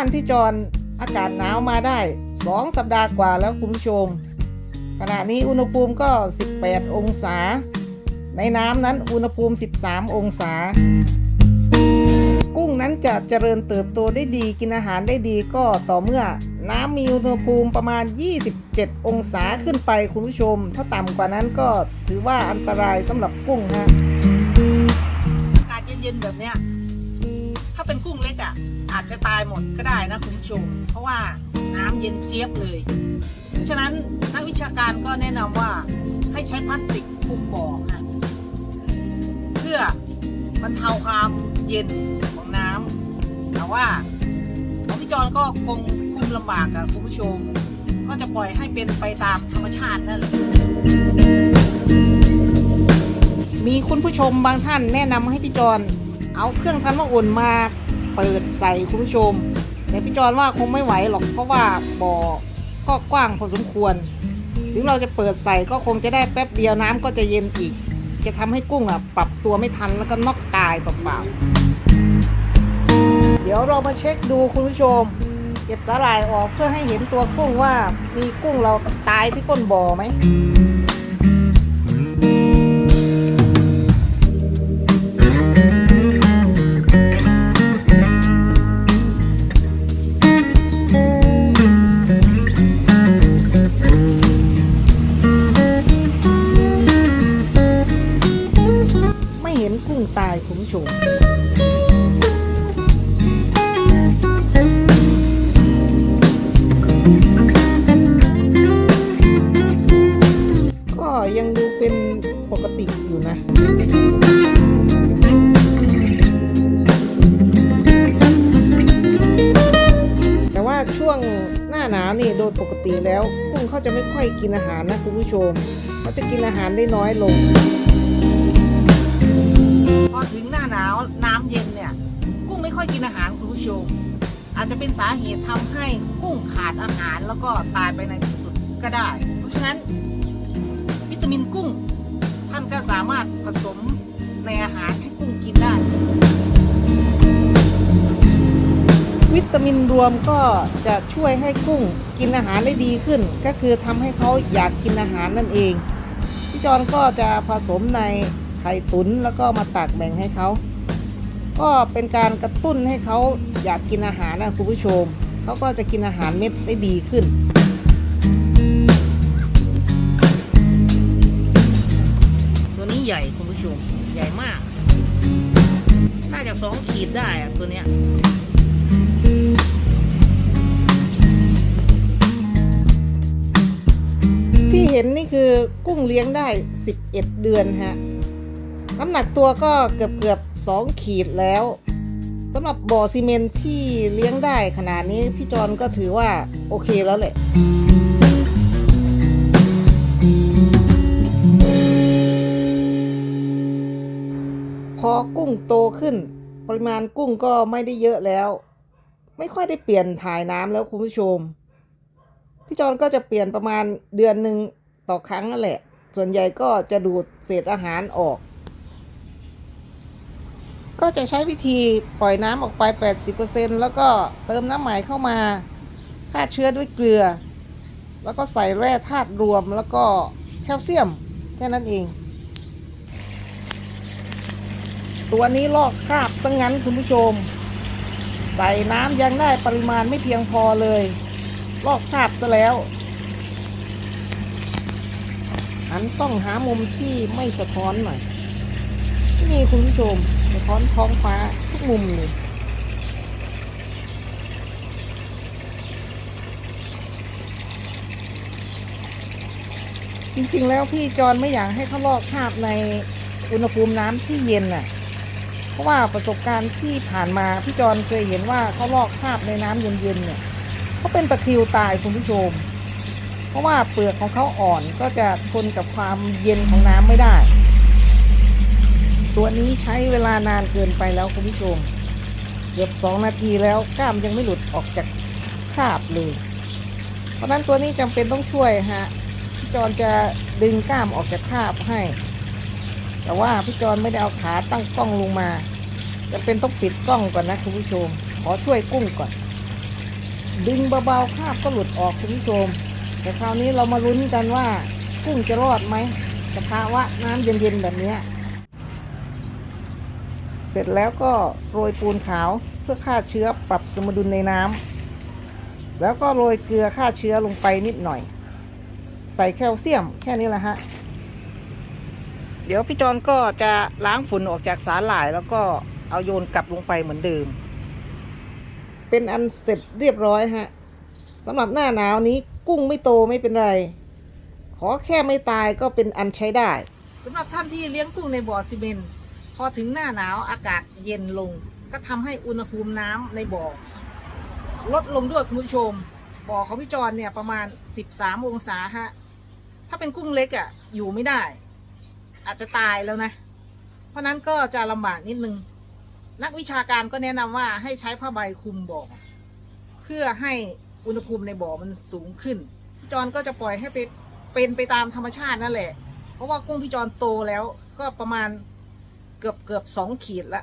านพี่จอนอากาศหนาวมาได้ 2 สัปดาห์กว่าแล้วคุณผู้ชม ขณะนี้อุณหภูมิก็ 18 องศา ในน้ำนั้นอุณหภูมิ 13 องศา กุ้งนั้นจะเจริญเติบโตได้ดีกินอาหารได้ดีก็ต่อเมื่อน้ำมีอุณหภูมิประมาณ 27 องศาขึ้นไปคุณผู้ชม ถ้าต่ำกว่านั้นก็ถือว่าอันตรายสำหรับกุ้งฮะอากาศเย็นๆแบบเนี้ยถ้าเป็นกุ้งเล็กอะ อาจจะตายหมดก็ได้นะคุณผู้ชม เพราะว่าน้ำเย็นเจี๊ยบเลย เพราะฉะนั้นนักวิชาการก็แนะนำว่าให้ใช้พลาสติกคุมบ่อฮะเพื่อบรรเทาความเย็นของน้ำแต่ว่าของพี่จอนก็คงคุมลำบากอะคุณผู้ชม ก็จะปล่อยให้เป็นไปตามธรรมชาตินั่นแหละมีคุณผู้ชมบางท่านแนะนำให้พี่จอนเอาเครื่องทำน้ำอุ่นมา เปิดใส่คุณผู้ชม แต่พี่จอนว่าคงไม่ไหวหรอกเพราะว่าบ่อก็กว้างพอสมควร ถึงเราจะเปิดใส่ก็คงจะได้แป๊บเดียวน้ำก็จะเย็นอีก จะทำให้กุ้งอะปรับตัวไม่ทันแล้วก็นอกตายเปล่าๆเดี๋ยวเรามาเช็คดูคุณผู้ชม เก็บสาหร่ายออกเพื่อให้เห็นตัวกุ้งว่ามีกุ้งเราตายที่ก้นบ่อไหม หนาหนาวนี่โดยปกติแล้วกุ้งเขาจะไม่ค่อยกินอาหารนะคุณผู้ชมเขาจะกินอาหารได้น้อยลง พอถึงหน้าหนาวน้ำเย็นเนี่ย กุ้งไม่ค่อยกินอาหารคุณผู้ชม อาจจะเป็นสาเหตุทำให้กุ้งขาดอาหารแล้วก็ตายไปในที่สุดก็ได้ เพราะฉะนั้น วิตามินกุ้ง ท่านก็สามารถผสมในอาหารให้กุ้งกินได้ วิตามินรวมก็จะช่วยให้กุ้งกินอาหารได้ดีขึ้น ก็คือทำให้เขาอยากกินอาหารนั่นเองพี่จอนก็จะผสมในไข่ตุ๋นแล้วก็มาตักแบ่งให้เขา ก็เป็นการกระตุ้นให้เขาอยากกินอาหารนะคุณผู้ชม เขาก็จะกินอาหารเม็ดได้ดีขึ้น นนี่คือกุ้งเลี้ยงได้ 11 เดือนฮะน้ำหนักตัวก็เกือบเกือบ2ขีดแล้วสำหรับบ่อซีเมนที่เลี้ยงได้ขนาดนี้พี่จอนก็ถือว่าโอเคแล้วแหละพอกุ้งโตขึ้น ปริมาณกุ้งก็ไม่ได้เยอะแล้ว ไม่ค่อยได้เปลี่ยนถ่ายน้ำแล้วคุณผู้ชม พี่จอนก็จะเปลี่ยนประมาณเดือนหนึ่ง ต่อครั้งนั่นแหละ ส่วนใหญ่ก็จะดูดเศษอาหารออก ก็จะใช้วิธีปล่อยน้ำออกไป 80%แล้วก็เติมน้ำใหม่เข้ามาฆ่าเชื้อด้วยเกลือ แล้วก็ใส่แร่ธาตุรวมแล้วก็แคลเซียมแค่นั้นเอง ตัวนี้ลอกคราบซะงงั้นคุณผู้ชม ใส่น้ำยังได้ปริมาณไม่เพียงพอเลย ลอกคราบซะแล้ว อันต้องหามุมที่ไม่สะท้อนหน่อย นี่คุณผู้ชมสะท้อนท้องฟ้าทุกมุมเลยจริงๆ แล้วพี่จอนไม่อยากให้เขาลอกคราบในอุณหภูมิน้ำที่เย็นน่ะ เพราะว่าประสบการณ์ที่ผ่านมาพี่จอนเคยเห็นว่าเขาลอกคราบในน้ำเย็นๆเนี่ยเขาเป็นตะคริวตายคุณผู้ชม เพราะว่าเปลือกของเขาอ่อนก็จะทนกับความเย็นของน้ำไม่ได้ ตัวนี้ใช้เวลานานเกินไปแล้วคุณผู้ชมเกือบสองนาทีแล้วกล้ามยังไม่หลุดออกจากคาบเลย เพราะนั้นตัวนี้จำเป็นต้องช่วยฮะพี่จอนจะดึงกล้ามออกจากคาบให้ แต่ว่าพี่จอนไม่ได้เอาขาตั้งกล้องลงมาจำเป็นต้องปิดกล้องก่อนนะคุณผู้ชม ขอช่วยกุ้งก่อน ดึงเบาๆคาบก็หลุดออกคุณผู้ชม แต่คราวนี้เรามาลุ้นกันว่ากุ้งจะรอดไหมสภาวะน้ำเย็นๆแบบนี้ เสร็จแล้วก็โรยปูนขาวเพื่อฆ่าเชื้อปรับสมดุลในน้ำแล้วก็โรยเกลือฆ่าเชื้อลงไปนิดหน่อย ใส่แคลเซียมแค่นี้แหละฮะ เดี๋ยวพี่จอนก็จะล้างฝุ่นออกจากสาหร่าย แล้วก็เอาโยนกลับลงไปเหมือนเดิม เป็นอันเสร็จเรียบร้อยฮะสำหรับหน้าหนาวนี้ กุ้งไม่โตไม่เป็นไร ขอแค่ไม่ตายก็เป็นอันใช้ได้สำหรับท่านที่เลี้ยงกุ้งในบ่อซีเมนต์พอถึงหน้าหนาวอากาศเย็นลง ก็ทำให้อุณหภูมิน้ำในบ่อ ลดลงด้วยคุณผู้ชม บ่อของพี่จอนเนี่ยประมาณ 13 องศาฮะ ถ้าเป็นกุ้งเล็กอะ่ะอยู่ไม่ได้ อาจจะตายแล้วนะ เพราะนั้นก็จะลำบากนิดนึง นักวิชาการก็แนะนำว่าให้ใช้ผ้าใบคลุมบ่อ เพื่อให้ อุณหภูมิในบ่อมันสูงขึ้นพี่จอนก็จะปล่อยให้ไปเป็นไปตามธรรมชาตินั่นแหละ เพราะว่ากุ้งพี่จอนโตแล้วก็ประมาณเกือบเกือบสองขีดละ